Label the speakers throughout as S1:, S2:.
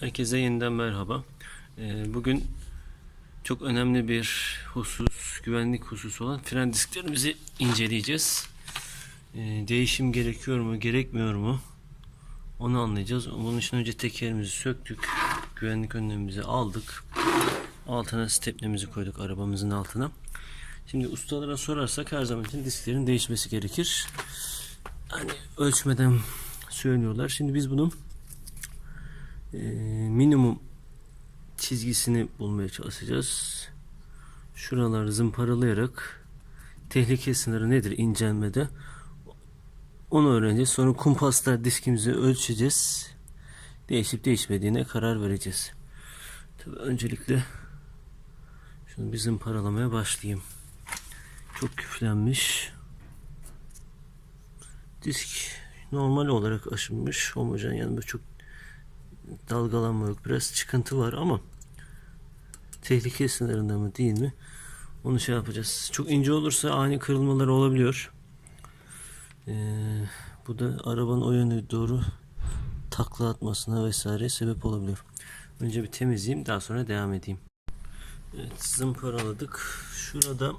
S1: Herkese yeniden merhaba. Ee, Bugün çok önemli bir husus, güvenlik hususu olan fren disklerimizi inceleyeceğiz. Ee, Değişim gerekiyor mu, gerekmiyor mu? Onu anlayacağız. Bunun için önce tekerimizi söktük. Güvenlik önlemimizi aldık. Altına stepnemizi koyduk arabamızın altına. Şimdi ustalara sorarsak her zaman için disklerin değişmesi gerekir. Hani ölçmeden söylüyorlar. Şimdi biz bunun e, minimum çizgisini bulmaya çalışacağız. Şuraları zımparalayarak tehlike sınırı nedir incelmede onu öğreneceğiz. Sonra kumpasla diskimizi ölçeceğiz. Değişip değişmediğine karar vereceğiz. Tabii öncelikle şunu bir zımparalamaya başlayayım. Çok küflenmiş. Disk normal olarak aşınmış. Homojen yani çok dalgalanma yok. Biraz çıkıntı var ama tehlike sınırında mı değil mi? Onu şey yapacağız. Çok ince olursa ani kırılmalar olabiliyor. Ee, bu da arabanın o yöne doğru takla atmasına vesaire sebep olabiliyor. Önce bir temizleyeyim daha sonra devam edeyim. Evet zımparaladık. Şurada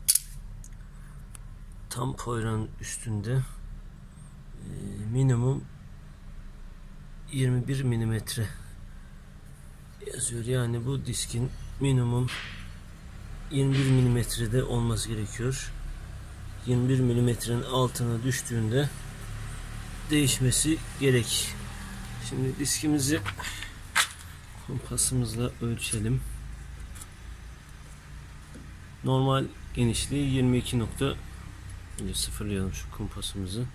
S1: tam poyranın üstünde e, minimum 21 milimetre yazıyor. Yani bu diskin minimum 21 milimetrede olması gerekiyor. 21 milimetrenin altına düştüğünde değişmesi gerek. Şimdi diskimizi kompasımızla ölçelim. Normal genişliği 22 nokta sıfırlayalım şu kompasımızı.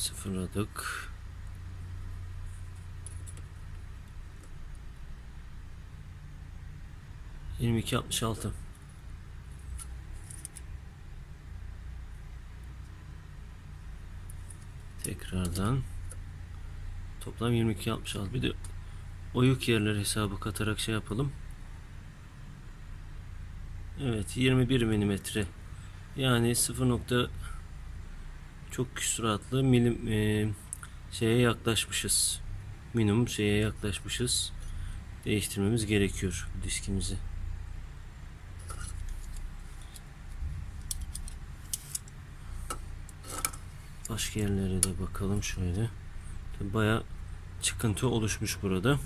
S1: Sıfırladık. Yirmi iki altmış altı. Tekrardan toplam 22 66. Bir de oyuk yerler hesabı katarak şey yapalım. Evet 21 milimetre. Yani 0 nokta çok küsuratlı milim e, şeye yaklaşmışız. Minimum şeye yaklaşmışız. Değiştirmemiz gerekiyor diskimizi. Başka yerlere de bakalım şöyle. Baya çıkıntı oluşmuş burada.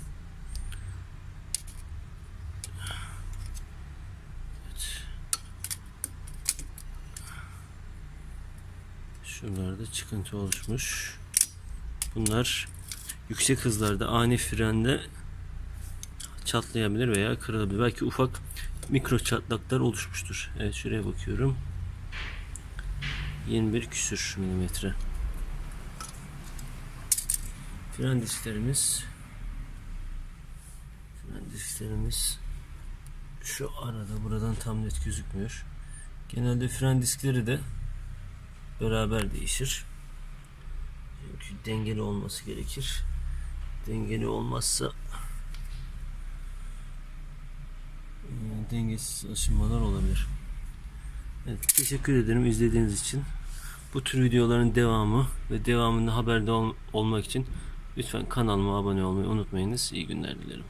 S1: Şuralarda çıkıntı oluşmuş. Bunlar yüksek hızlarda ani frende çatlayabilir veya kırılabilir. Belki ufak mikro çatlaklar oluşmuştur. Evet şuraya bakıyorum. 21 küsür milimetre. Fren disklerimiz fren disklerimiz şu arada buradan tam net gözükmüyor. Genelde fren diskleri de beraber değişir. Çünkü dengeli olması gerekir. Dengeli olmazsa e, dengesiz aşınmalar olabilir. Evet, teşekkür ederim izlediğiniz için. Bu tür videoların devamı ve devamında haberdar ol- olmak için lütfen kanalıma abone olmayı unutmayınız. İyi günler dilerim.